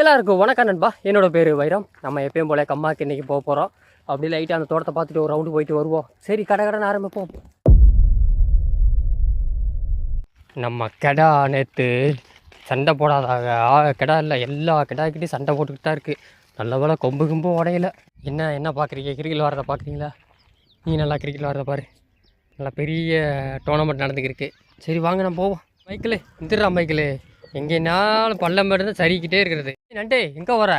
எல்லாருக்கும் வணக்கம் நண்பா. என்னோட பேர் வைரம். நம்ம எப்பயும் போல கம்மாக்கு இன்றைக்கி போக போகிறோம் அப்படி லைட்டாக அந்த தோட்டத்தை பார்த்துட்டு ஒரு ரவுண்டு போயிட்டு வருவோம். சரி கடை கடன் ஆரம்பிப்போம். நம்ம கெடா நேற்று சண்டை போடாதாக ஆ, கெடா இல்லை எல்லா கெடாக்கிட்டையும் சண்டை போட்டுக்கிட்டு தான் இருக்குது நல்ல வேலை கொம்பு கும்பும் உடையில. என்ன என்ன பார்க்குறீங்க? கிரிக்கெட் வரதை பார்க்குறீங்களா? நீ நல்லா கிரிக்கெட் வரதை பாரு. நல்லா பெரிய டோர்னமெண்ட் நடந்துக்கிருக்கு சரி வாங்க நான் போவோம். மைக்கிள் இந்திரா மைக்கிளே எங்கேனாலும் பள்ளம் தான் சரிக்கிட்டே இருக்கிறது. நண்டே எங்கே வர?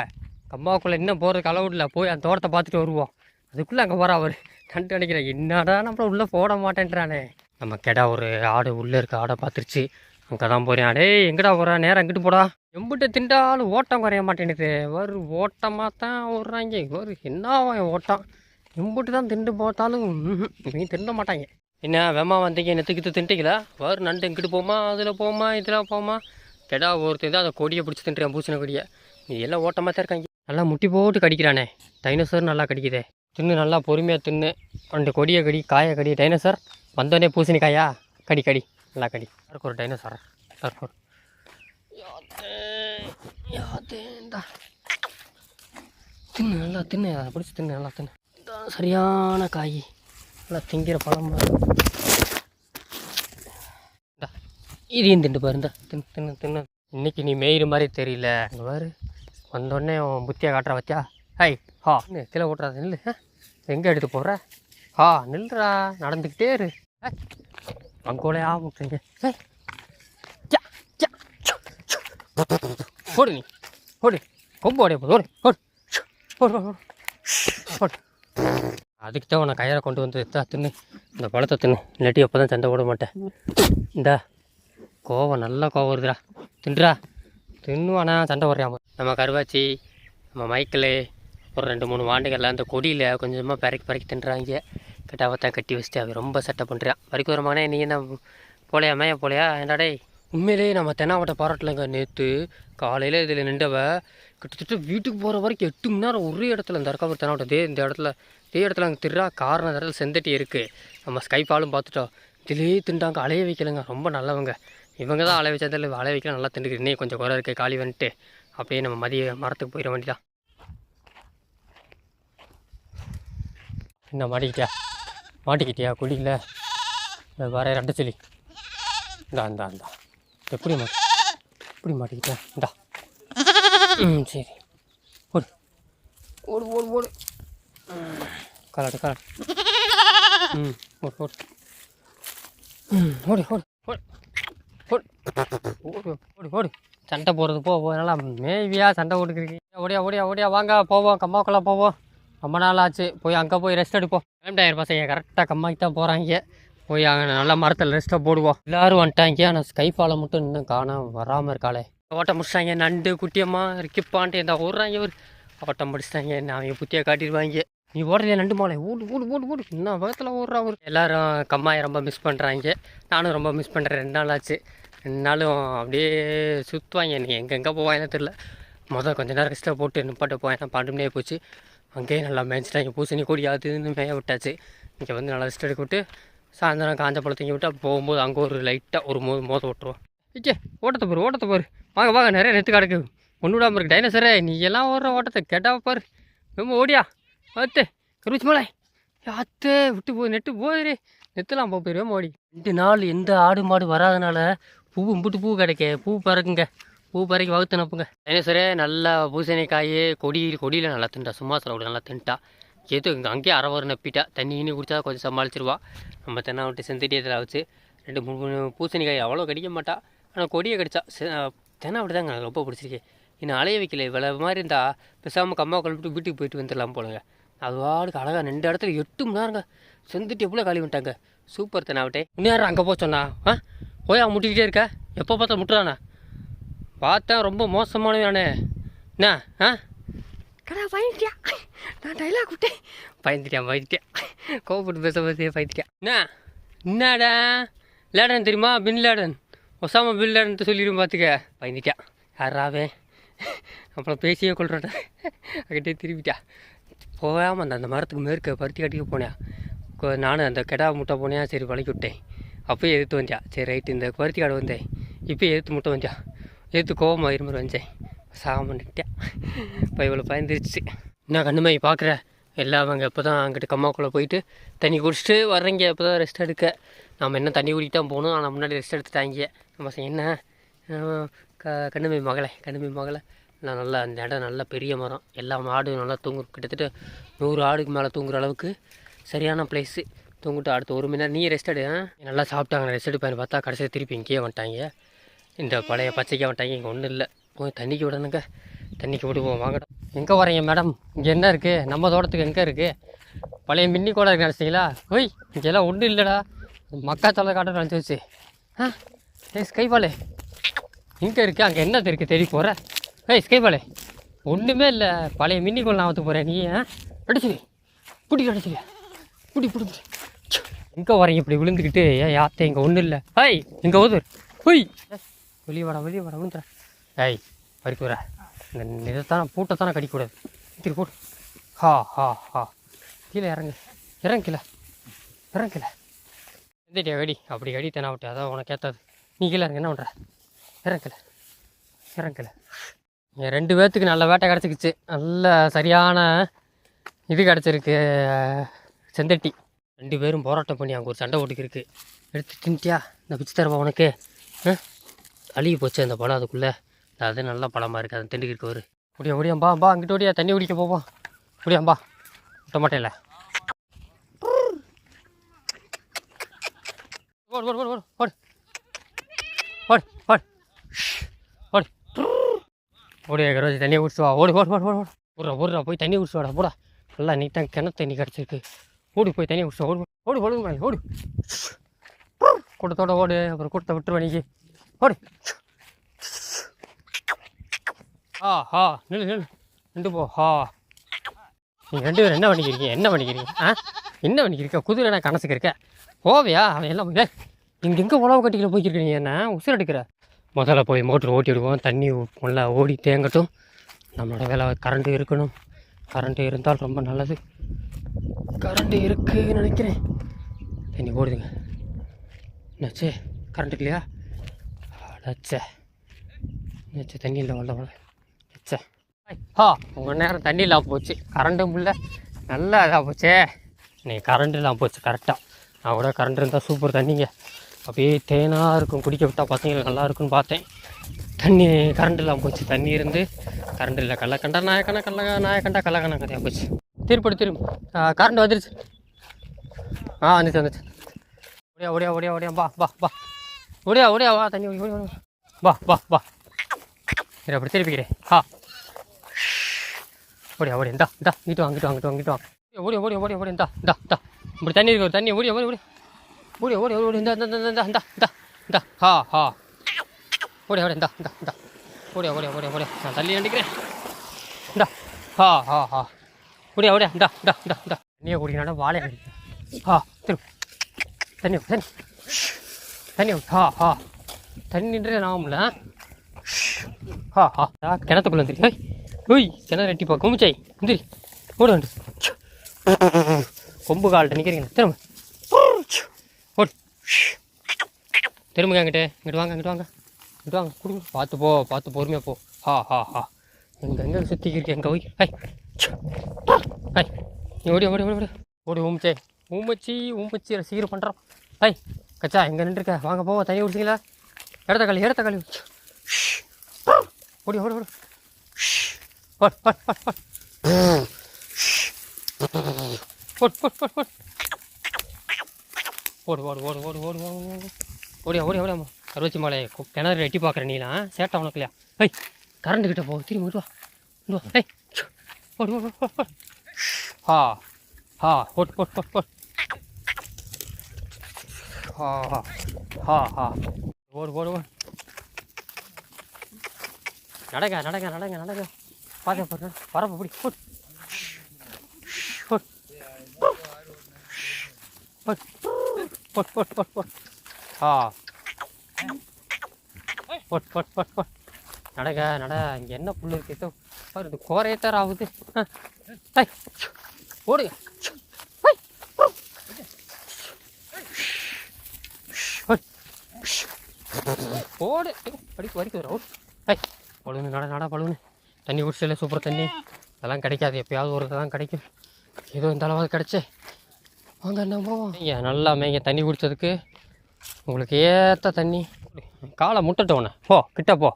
கம்மாவுக்குள்ளே இன்னும் போகிறதுக்கு அளவுல போய் அந்த தோட்டத்தை பார்த்துட்டு வருவோம். அதுக்குள்ளே அங்கே வர அவர். நண்டு நினைக்கிறேன் என்னடா நம்மள உள்ளே போட மாட்டேன்றானே. நம்ம கெடா ஒரு ஆடு உள்ளே இருக்க ஆடை பார்த்துருச்சு. அங்கே தான் போகிறேன் டேய் எங்கடா போகிறா நேரம் அங்கிட்டு போடா. எம்பிட்ட திண்டாலும் ஓட்டம் குறைய மாட்டேங்குது. ஒரு ஓட்டமாக தான் ஓடுறாங்க. ஒரு என்ன ஓட்டம்? எம்பிட்டு தான் திண்டு போட்டாலும் நீ திண்ட மாட்டாங்க. என்ன வேமா வந்தீங்க? நெத்துக்கிட்டு திண்டிங்களா வரும் நண்டு இங்கிட்டு போமா அதில் போமா இதில் போமா? கெடா ஒருத்தன் தான் அதை கொடியை பிடிச்சி தின்றான் பூசின கொடியை. இது எல்லாம் ஓட்டமாக தான் இருக்காங்க. நல்லா முட்டி போட்டு கடிக்கிறானே. டைனோசர் நல்லா கடிக்குதே. தின்னு நல்லா பொறுமையாக தின்னு. ரெண்டு கொடியை கடி காயை கடி. டைனோசர் வந்தோடனே பூசணிக்காயா கடி கடி. நல்லா கடி. யாருக்கு ஒரு டைனோசர் யாருக்கு ஒரு தின்னு நல்லா தின்னு. அதை பிடிச்சி தின்னு நல்லா தின்னு. சரியான காய். நல்லா திங்கிற பழம் இதையும் திண்டு பாருந்தா தின்னு தின்னு தின்னு. இன்னைக்கு நீ மேயிற மாதிரி தெரியல. அங்கே பாரு. வந்தோடனே உன் புத்தியாக காட்டுற வச்சா ஹாய் ஹா. கீழே ஓட்டுறா நில்லு எங்கே எடுத்து போடுற ஹா நில்றா நடந்துக்கிட்டே இரு. அங்கோலே ஆ முட்டுறீங்க ஏய், ஓடு நீ. ஓடு. கொம்பு ஓடைய போடு ஓடு ஓடு. போடு அதுக்கு தான் உன்னை கயிறை கொண்டு வந்து எடுத்தா தின்னு. இந்த பழத்தை தின்னு. இல்லாட்டி எப்போ தான் சண்டை போட மாட்டேன். இந்தா. கோவம் நல்லா கோவம் வருதுடா. தின்றா தின்னுவானா சண்டை போடுறாம. நம்ம கருவாச்சி நம்ம மைக்கிள் ஒரு ரெண்டு மூணு வாண்டுகள்லாம் அந்த கொடியில் கொஞ்சமாக பறக்கி பறக்கி தின்றாங்க. கட்டாவத்தான் கட்டி வச்சுட்டு அவன் ரொம்ப சட்டை பண்ணுறான் வரைக்கும் ஒரு மகனே நீ என்ன போலையா? மேய போலையா? என்னடே உண்மையிலேயே நம்ம தென்னாவட்ட பாராட்டலங்க நேற்று காலையில் இதில் நின்றவ கிட்டத்தட்ட வீட்டுக்கு போகிற வரைக்கும் எட்டு மணி நேரம் ஒரே இடத்துல இந்த இருக்க தென்னாவட்டம் தே இந்த இடத்துல இதே இடத்துல அங்கே திர்றா காரணம் இடத்துல செந்தட்டி இருக்குது நம்ம ஸ்கைப்பாலும் பார்த்துட்டோம். இதிலே திண்டாங்க அலைய வைக்கலங்க. ரொம்ப நல்லவங்க. இவங்க தான் அலைய வச்சதில் அலைய வைக்கலாம் நல்லா திண்டுக்கு இன்னும் கொஞ்சம் குறை இருக்குது காலி வந்துட்டு. அப்படியே நம்ம மதிய மரத்துக்கு போயிட வேண்டியதான் என்ன மாட்டிக்கிட்டியா? மாட்டிக்கிட்டியா குடியில் வர ரெண்டு சொல்லி. இந்தா இந்தா இந்தா. எப்படி மா எப்படி மாட்டிக்கிட்டியா இந்தா. ம் சரி. ஓடு. ஓடு ஓடு ஓடு. ம், கலாட்டு கலாட்டு ம் ஓடு ஓடு. ம் ஓடு ஓடு. ஓடு. ஓடு ஓடு ஓடு. சண்டை போடுறது போ போ. நல்லா சண்டை போட்டுக்கிறீங்க ஓடியா ஓடியா ஓடியா. வாங்க போவோம். கம்மாக்குள்ளே போவோம். ரொம்ப நாள் ஆச்சு. போய் அங்கே போய் ரெஸ்ட் எடுப்போம். டைம் பசங்க. கரெக்டாக கம்மாக்கு தான் போகிறாங்க போய் அங்கே நல்லா மரத்தில் ரெஸ்ட்டை போடுவோம். எல்லாரும் வந்துட்டாங்க. ஆனால் ஸ்கைஃபாலை மட்டும் இன்னும் காணாம வராமல் இருக்காளே. ஓட்டம் முடிச்சிட்டாங்க. நண்டு குட்டியம்மா ரிக்கிப்பான்ட்டு இந்த ஓடுறாங்க ஒரு ஓட்டம் முடிச்சிட்டாங்க. நான் அவங்க புத்தியை காட்டிடுவாங்க. நீ ஓடலையே நண்டு மாலை? ஓடு ஓடு ஓடு ஓடு. இன்னும் வேகத்தில் ஓடுறா அவர் எல்லாரும் கம்மாயை ரொம்ப மிஸ் பண்ணுறாங்க நானும் ரொம்ப மிஸ் பண்ணுறேன் ரெண்டு நாள் ஆச்சு. இருந்தாலும் அப்படியே சுற்றுவாங்க நீ எங்கெங்கே போவாங்கன்னு தெரில மொதல் கொஞ்ச நேரம் ரெஸ்ட்டாக போட்டு நிப்பாட்ட போவேன் பாட்டுமே போச்சு. அங்கேயே நல்லா மேய்ச்சிட்டாங்க பூசணி கொடி அதுன்னு மேய விட்டாச்சு. இங்கே வந்து நல்லா ரெஸ்ட் எடுக்க விட்டு சாயந்தரம் காஞ்ச பழத்தங்க விட்டு போகும்போது அங்கே ஒரு லைட்டாக ஒரு மோ மோத விட்டுருவோம். இக்கே ஓட்டத்தை பாரு ஓட்டத்தை பாரு. வாங்க வாங்க நிறைய நெத்து கிடக்கு. ஒன்று விடாமல் இருக்கு. டைனோசரே நீ எல்லாம் ஓடுற ஓட்டத்தை கேட்டா பாரு. ரொம்ப ஓடியா? பார்த்து கருச்சி மலை. யாத்து விட்டு போய் நெட்டு போதுரு நெத்துலாம் போய் போயிடுவேன் ஓடி. ரெண்டு நாள் எந்த ஆடு மாடு வராதனால பூ இம்புட்டு பூ கிடைக்க. பூ பறக்குங்க. பூ பறக்கி வகுத்து நப்புங்க தினேஸ்வரே நல்லா பூசணிக்காய் கொடி கொடியில் நல்லா தின்ட்டா சும்மா சொல்ல நல்லா தின்ட்டா எது இங்கே அங்கேயே அறவர் நப்பிட்டா. தண்ணி இனி குடித்தா கொஞ்சம் சமாளிச்சிருவா. நம்ம தென்னை விட்டு செந்தடியத்தில் வச்சு ரெண்டு மூணு பூசணிக்காய் அவ்வளோ கடிக்க மாட்டா. ஆனால் கொடியை கடிச்சா தென்னை விட்டு தாங்க. எனக்கு ரொம்ப பிடிச்சிருக்கு. இன்னும் அலைய வைக்கல. இவ்வளோ மாதிரி இருந்தால் பேசாமல் கம்மா கழுவிட்டு வீட்டுக்கு போயிட்டு வந்துடலாம் போலங்க. அதுவாடுக்கு அழகாக ரெண்டு இடத்துல எட்டு மணி நேரங்க. செந்துட்டு எவ்வளோ கழுவி விட்டாங்க சூப்பர் தென்னாவட்டே இன்னும் அங்கே போக சொன்னா? ஆ? போய் அவன் முட்டிக்கிட்டே இருக்க. எப்போ பார்த்தா முட்டுறானா? பார்த்தேன் ரொம்ப மோசமானவனே என்ன? ஆ? கடா பயந்துட்டியா? நான் டைலாக் விட்டேன். பயந்துட்டியா பயந்துட்டியா? கோவப்பட்டு பேச பேச பயந்துட்டியா? என்ன? என்னடா? லேடன் தெரியுமா? Bin Laden Osama bin Laden சொல்லிடும் பார்த்துக்க பயந்துட்டியா? யாராவே அப்புறம் பேசியே கொள்றேன் அங்கிட்டே திரும்பிட்டா. போகாமல் அந்த அந்த மரத்துக்கு மேற்க பருத்தி கட்டிக்க போனேன். நானும் அந்த கெடா முட்டை போனேன். சரி வளைக்கி விட்டேன். அப்போயே எதிர்த்து வந்தியா சரி ரைட்டு இந்த பருத்தி காடு வந்தேன். இப்போயும் எதிர்த்து மட்டும் வந்தியா எதிர்த்து கோபமாக இருமாரி வந்தேன் சாக பண்ணிக்கிட்டேன் இப்போ இவ்வளோ பயந்துருச்சு. என்ன கண்ணுமை பார்க்குற எல்லாம் அவங்க இப்போ தான் அங்கிட்டு கம்மாக்குள்ளே போயிட்டு தண்ணி குடிச்சிட்டு வர்றீங்க. இப்போ தான் ரெஸ்ட் எடுக்க. நம்ம என்ன தண்ணி குடிக்கிட்டு தான் போகணும். ஆனால் முன்னாடி ரெஸ்ட் எடுத்துட்டாங்க. நம்ம என்ன? க கண்ணுமை மகளை கண்ணுமை மகளை. நான் நல்லா அந்த இடம் நல்லா பெரிய மரம். எல்லா மாடும் நல்லா தூங்கும். கிட்டத்தட்ட நூறு ஆடுக்கு மேலே தூங்குற அளவுக்கு சரியான பிளேஸு தூங்கிட்டு அடுத்த ஒரு மணி நேரம் நீ ரெஸ்ட் எடு நல்லா சாப்பிட்டாங்க ரெஸ்ட் எடுப்பேன் பார்த்தா கடைசியில் திருப்பி இங்கேயே வந்துட்டாங்க. இந்த பழைய பச்சைக்கே வந்துட்டாங்க இங்கே ஒன்றும் இல்லை. போய் தண்ணிக்கு விடணுங்க. தண்ணிக்கு விடுவோம் வாங்கடா. எங்கே வரீங்க மேடம்? இங்கே என்ன இருக்குது நம்ம தோட்டத்துக்கு எங்கே இருக்குது பழைய மின்னி கூட இருக்கு நினச்சிங்களா ஓய் இங்கெல்லாம் ஒன்றும் இல்லைடா. மக்காச்சோள காட்ட நினச்சி ஆ? ஏய் ஸ்கைபாலே எங்கே இருக்குது அங்கே என்ன இருக்குது தேடி போகிற ஏய் ஸ்கைபாலே ஒன்றுமே இல்லை. பழைய மின்னி கோல் நான் வந்து போகிறேன் நீ ஆ? அடிச்சு பிடி அடிச்சு பிடி பிடி பிடி. எங்கே வரீங்க இப்படி விழுந்துக்கிட்டு. ஏன் யாத்தே இங்கே ஒன்றும் இல்லை. ஏய் இங்கே ஓதுர் ஹொய். வெளியே வாடா வெளியே வாடா விழுந்துற ஏய் பறிக்க வர. இந்த இதைத்தானே பூட்டைத்தானே கடிக்கூடாது. திரு போட்டு ஹா ஹா ஹா. கீழே இறங்கு. இறங்கு கீழே இறங்கு கீழே எந்திரியா வெடி? அப்படி அடி தானே விட்டு அதான் உனக்கு ஏற்றாது நீ கீழே இறங்க என்ன பண்ணுற இறங்கல. இறங்கல. என் ரெண்டு பேர்த்துக்கு நல்ல வேட்டை கிடச்சிக்கிச்சு. நல்ல சரியான இது கிடச்சிருக்கு செந்தட்டி. ரெண்டு பேரும் போராட்டம் பண்ணி அங்கே ஒரு சண்டை ஓட்டுக்கு எடுத்து தின்ட்டியா? இந்த பிச்சு தரவா உனக்கு? அழுகி போச்சு அந்த பழம் அதுக்குள்ளே. அது நல்ல பழமாக இருக்குது அந்த திண்டுக்கு இருக்கு ஒரு முடியா முடியாம்பா பா அங்கிட்ட ஓடியா தண்ணி குடிக்க போவோம் முடியாம்பா விட்ட மாட்டேன்ல. ஓடு ஓடு ஓடு ஓடு ஓடு. ஓடு ஓடு. ஓடி. கரோஜி தண்ணியை குடிச்சுவா ஓடு ஓடு ஓடு ஓடு ஓடுறா ஓடுறா போய் தண்ணி குடிச்சுவாடா போடா. நல்லா நீட்டாக கிணத்து தண்ணி கிடச்சிருக்கு. ஓடி போய் தனியாக குடிச்சு ஓடு ஓடு ஓடு மேலே ஓடு. கூட்டத்தோட ஓடு அப்புறம் கூட்டத்தை விட்டுருவேன் நீக்கு ஓடு. ஆ ஹா நில்லு நில்லு. நின்று போ ஹா. நீங்கள் ரெண்டு பேரும் என்ன பண்ணிக்கிறீங்க என்ன பண்ணிக்கிறீங்க ஆ? என்ன பண்ணிக்கிறீங்க குதிரை கணசுக்கு இருக்க. போவியா? அவன் எல்லாம் ஏய், இங்கே எங்கே உழவு கட்டிக்கிற போய்க்கிருக்கீங்க என்ன உசுர் எடுக்கிற? முதல்ல போய் மோட்ரு ஓட்டி விடுவோம். தண்ணி நல்லா ஓடி தேங்கட்டும். நம்மளோட வேலை கரண்ட்டு இருக்கணும். கரண்ட்டு இருந்தால் ரொம்ப நல்லது. கரண்ட்டு இருக்குன்னு நினைக்கிறேன். தண்ணி ஓடுதுங்க. என்னாச்சு கரண்ட் இல்லையா? அடச்சே. என்னாச்சு தண்ணி இல்லை வல்ல வல்ல அச்சே ஆ உங்கள் நேரம் தண்ணி இல்லாமல் போச்சு. கரண்ட்டும் இல்லை. நல்லா இதாக போச்சே. நீ கரண்ட் இல்லாமல் போச்சு கரெக்டாக நான் கூட கரண்ட் இருந்தால் சூப்பர் தண்ணிங்க. அப்படியே தேனாக இருக்கும். குடிக்க விட்டால் பசங்களுக்கு நல்லா இருக்கும்னு பார்த்தேன். தண்ணி கரண்ட் இல்லாமல் போச்சு. தண்ணி இருந்து கரண்ட் இல்லை. கள்ளக்கண்டா நாயக்கண்டா கள்ள நாயக்கண்டா கள்ளக்கண்ணா கதையாக போச்சு. திருப்படி திரும்பி கரண்ட் வந்துருச்சு ஆ வந்துச்சு வந்துச்சு ஒடியா ஒடியா ஒடியா ஒடியா பா பா பா ஒடியா ஒடியா வா தண்ணி ஓடி ஓடி பா பா பா வா சரி அப்படி திருப்பிக்கிறேன் ஹா ஓடியா ஓடியா இந்தா இந்தா இங்கிட்டு வாங்கிட்டு வாங்கிட்டு வாங்கிட்டு வாங்க ஓடியா ஓடியா ஓடியா ஓடியா இந்தா இந்தா இந்தா இப்படி தண்ணி இருக்கு தண்ணி ஓடியா ஓடி ஓடி ஓடியா ஓடி ஓடி இந்தா இந்தா இந்தா இந்தா இந்தா இந்தா இந்தா ஹா ஹா ஓடியா ஓடி இந்தா இந்தா இந்தா ஓடியா ஓடியா ஓடியா ஓடியா நான் தள்ளி நடிக்கிறேன் இந்தா ஹா ஹா ஹா ஓடியா ஓடியா இந்தா இந்தா இந்தா இந்தா. தண்ணியை குடிக்கணும்னா வாழை ஹா திரு தண்ணி தண்ணி தண்ணி ஹா ஹா தண்ணின்றே நாமல ஹா ஹா ஆ, கிணத்துக்குள்ள வந்துரு. ஓய் கிணறு ரெட்டிப்பா குமிச்சாய் வந்துரு. ஓடு வந்து கொம்பு கால்கிட்ட நிற்கிறீங்க திரும்ப. ஓடு. திரும்புங்க அங்கிட்டு. இங்கிட்டு வாங்க அங்கிட்டு வாங்க. இங்கிட்டு வாங்க. கொடுங்க. பார்த்து போ பார்த்து பொறுமையாக போ. ஹா ஹா ஹா எங்கே எங்கே சுற்றிக்கிருக்கு எங்கே போய்? ஐ ஐ நீ ஓடி ஓடி ஓடி ஓடி. ஓடி ஊமிச்சே. ஊமச்சி ஊமச்சி ரசிகர் பண்ணுறோம் ஐ கச்சா எங்கே நின்றுருக்க. வாங்க போவோம். தண்ணி குடிச்சிங்களா இடத்த களி இடத்த களி. ஓடி ஓடி ஓடி. ஓட் ஓட் ஓட் ஓட் ஓட் ஓட் ஓட் ஓட் ஓடு ஓடு ஓடு ஓடு ஓடு ஓடு ஓடு. ஓடியா ஓடியா ஓடியாம்மா. கருவச்சி மலை கிணறு எட்டி பார்க்குற நீலாம் சேட்டை உனக்கு இல்லையா ஐய் கரண்ட் கிட்ட போ. திரும்பி இங்கிட்டு வா. இங்கிட்டு வா. ஐய் ஓடு ஓடு ஆ ஆ ஓட் ஓட் ஓட் ஓட் ஆ ஆ ஆ ஓடு ஓடு ஓடு நடங்க நடங்க நடங்க நடங்க பார்க்க போகிறேன் வரப்ப பிடி ஓட் ஓட் ஓட் ஓட் ஓட் ஓட் ஓட் ஆ ஓட் ஓட் ஓட் ஓட் நடங்க நட இங்கே என்ன புல் இருக்குது ஏதோ பாரு இது ஆகுது ஆ. ஐய், ஓடு. ஓடு படிக்க வரைக்கும் வரும் ஐய் பழுனு நட நட பழுனு தண்ணி குடிச்சல சூப்பர் தண்ணி அதெல்லாம் கிடைக்காது எப்பயாவது ஒரு தான் கிடைக்கும் ஏதோ இந்த அளவாக கிடச்சி வாங்க என்ன போவோம் ஐயா நல்லா மேய்ங்க தண்ணி குடித்ததுக்கு உங்களுக்கு ஏற்ற தண்ணி காலை முட்டட்டும் போ கிட்ட போ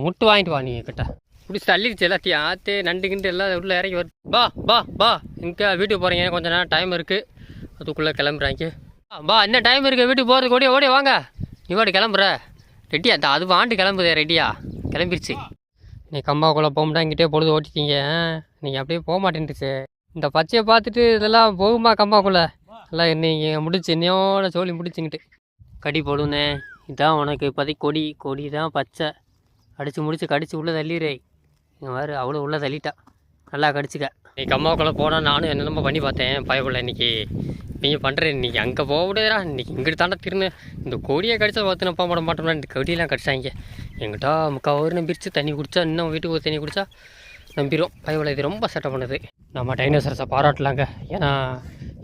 முட்டு வாங்கிட்டு வா நீங்கள் கிட்ட இப்படி தள்ளிடுச்சு எல்லாத்தையும். ஆற்று நண்டு கிண்டு எல்லாம் உள்ளே இறங்கி வருது. பா பா பா இங்கே வீட்டுக்கு போகிறீங்க கொஞ்சம் நேரம் டைம் இருக்குது அதுக்குள்ளே கிளம்புறாங்க. பா என்ன டைம் இருக்குது வீட்டுக்கு போகிறதுக்கு ஓடிய ஓடி வாங்க. நீ ஓடி கிளம்புற. ரெடியா? அந்த அது வாண்டு கிளம்புதே ரெடியா? கிளம்பிருச்சு. நீ கம்மாக்குள்ளே போகும்டா இங்கிட்டே பொழுது ஓட்டிட்டீங்க. நீங்கள் அப்படியே போக மாட்டேன்ட்டுச்சு இந்த பச்சையை பார்த்துட்டு இதெல்லாம் போகுமா கம்பாக்குள்ளே எல்லாம் நீங்கள் முடிச்சு என்னையோட சோழி முடிச்சுங்கிட்டு கடி போடுனே. இதான் உனக்கு இப்போதைக்கு கொடி. கொடி தான் பச்சை. அடித்து முடித்து கடிச்சு உள்ளே தள்ளிடுறே இங்கே மாதிரி அவ்வளோ உள்ளே தள்ளிட்டா நல்லா கடிச்சுக்க. இன்றைக்கி அம்மாவுக்குள்ளே போனால் நானும் என்னென்னமோ பண்ணி பார்த்தேன். பயக்குள்ள இன்னைக்கு நீங்கள் பண்ணுறேன் இன்னைக்கு அங்கே போக முடியாதுடா இன்றைக்கி இங்கிட்டு தாண்டா திரும்ப இந்த கொடியை கடிச்சா பார்த்து போட மாட்டோம்னா இந்த கொடியெல்லாம் கடிச்சாங்க. எங்கிட்ட முக்கால் ஒரு நம்பிருச்சு தண்ணி குடித்தா இன்னும் வீட்டுக்கு ஒரு தண்ணி குடித்தா நம்பிடும் பயவில் இது ரொம்ப சட்டை பண்ணுது. நம்ம டைனோசரஸை பாராட்டலாங்க. ஏன்னா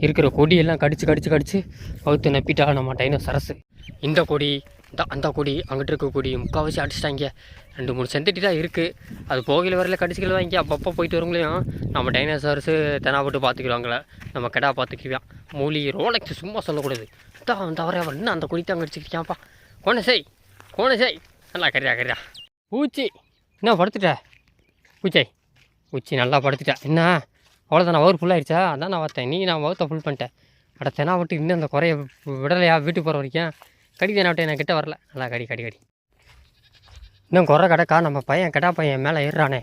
இருக்கிற கொடியெல்லாம் கடிச்சு கடிச்சு கடிச்சு பகுத்து நப்பிட்டா நம்ம டைனோசரஸ். இந்த கொடி இந்த அந்த கொடி அங்கிட்டு இருக்க கொடி முக்கால்வாசி அடிச்சிட்டாங்க. ரெண்டு மூணு சென்டிட்டி தான் இருக்குது அது போகையில் வரையில கடிச்சிக்கல வாங்கி அப்பப்போ போயிட்டு வரவங்களையும் நம்ம டைனோசார்ஸு தெனாப்பட்டு பார்த்துக்குவாங்களே. நம்ம கெடா பார்த்துக்குவான் மூலி ரோலக்ஸ் சும்மா சொல்லக்கூடாது. தான் தவறே அவன் இன்னும் அந்த கொடி தான் கடிச்சிக்கிட்டான்ப்பா கோண செய் கோண செய். நல்லா கரியா கரியா பூச்சி என்ன படுத்துட்ட? பூச்சை பூச்சி நல்லா படுத்துட்டா. என்ன? அவ்வளோதான் வவுறு ஃபுல்லாகிடுச்சா அதான் நான் பார்த்தேன். நீ நான் வகுத்தை ஃபுல் பண்ணிட்டேன் அட தெனாப்பட்டு இன்னும் அந்த குறைய விடலையா? வீட்டுக்கு போகிற வரைக்கும். கடி தெனா நான் கிட்ட வரல. நல்லா கடி கடி கடி. இன்னும் குறை கிடக்கா? நம்ம பையன் கெடா பையன் மேலே ஏறுறானே.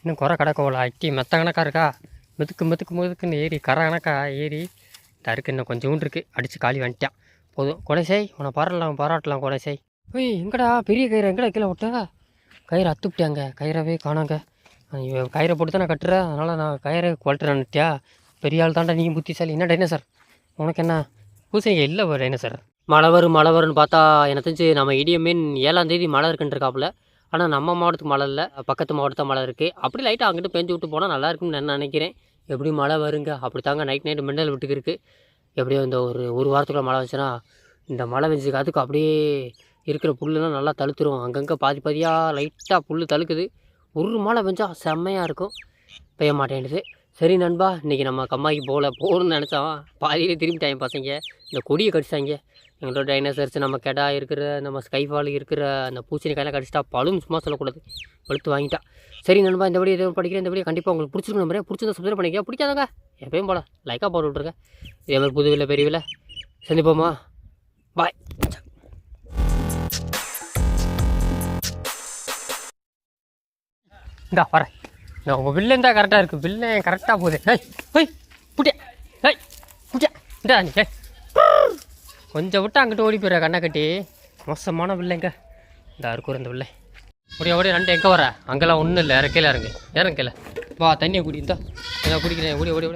இன்னும் குறை கிடக்கோல அட்டி மெத்த கணக்காக இருக்கா? மெதுக்கு மெதுக்கு மெதுக்குன்னு ஏறி கரை கணக்கா ஏறி தருக்கு இன்னும் கொஞ்சோண்டு இருக்குது அடித்து காலி வந்துட்டான். போதும். கொடைசை உன்னை பாராட்டலாம் பாராட்டலாம் கொடைசை ஓய் எங்கடா? பெரிய கயிறு எங்கடா கீழே விட்டா கயிறு அத்துப்பிட்டாங்க கயிறவே காணாங்க. கயிறை போட்டு தான் நான் கட்டுறேன். அதனால் நான் கயிறை குழட்டுறேன்ட்டியா பெரிய ஆள் தாண்டா நீ புத்திசாலி. என்ன டைனோசர் உனக்கு என்ன? பூசைங்க இல்லை டைனோசர் மழை வரும் மழை வரும்னு பார்த்தா எனக்கு தெரிஞ்சு நம்ம இடியமீன் ஏழாம் தேதி மழை இருக்குன்ருக்காப்புல ஆனால் நம்ம மாவட்டத்துக்கு மழை இல்லை. பக்கத்து மாவட்டத்தில் மழை இருக்குது அப்படி லைட்டாக அங்கிட்டு பெஞ்சு விட்டு போனால் நல்லா இருக்கும்னு நான் நினைக்கிறேன். எப்படி மழை வருங்க? அப்படி தாங்க நைட் நைட்டு மின்னல் விட்டுக்கு இருக்குது எப்படியோ இந்த ஒரு ஒரு வாரத்துக்குள்ள மழை வந்துச்சுன்னா இந்த மழை பெஞ்சதுக்கு அதுக்கு அப்படியே இருக்கிற புல்லுலாம் நல்லா தழுத்துரும். அங்கங்கே பாதி பாதியாக லைட்டாக புல் தழுக்குது. ஒரு மழை பெஞ்சால் செம்மையாக இருக்கும். பெய்ய மாட்டேங்குது சரி நண்பா இன்றைக்கி நம்ம கம்மாய்க்கு போகல போகணும்னு நினச்சோம் பாதியிலே திரும்பிட்டாங்க பசங்க. இந்த கொடியை கடிச்சாங்க. எங்களோட டைனோசர்ஸ் நம்ம கெடா இருக்கிற நம்ம ஸ்கைஃபால் இருக்கிற அந்த பூசணிக்காயெல்லாம் கடிச்சிட்டா பழும் சும்மா சொல்லக்கூடாது. பழுத்து வாங்கிட்டா. சரி நண்பா இந்த படி எதுவும் படிக்கிறேன் இந்த படி கண்டிப்பாக உங்களுக்கு பிடிச்சிருக்க நம்பரே பிடிச்சதை சப்ஸ்கிரைப் பண்ணிக்க பிடிக்காதவங்க எப்பயும் போல லைக்காக போட்டு விட்ருங்க இதே மாதிரி புது பெரியவில் சந்திப்போமா? பாய் இந்தா வரேன். உங்கள் வில்லன் தான் கரெக்டாக இருக்குது வில்லன் கரெக்டாக போகுது. ஏய் ஹோய் புட்டியா. ஏய் புட்டியா. இந்தா நீ கொஞ்சம் விட்டு அங்கிட்டு ஓடி போயிடுற கண்ணை கட்டி. மோசமான வில்லைங்க இந்த இருக்கிற இந்த வில்லை அப்படியே அப்படியே ரெண்டு எங்கே வர? அங்கெல்லாம் ஒன்றும் இல்லை. இறக்கையில் இறங்கு. இறங்கல வா தண்ணியை குடி இந்தா. நான் குடிக்கிறேன். ஓடி ஓடி.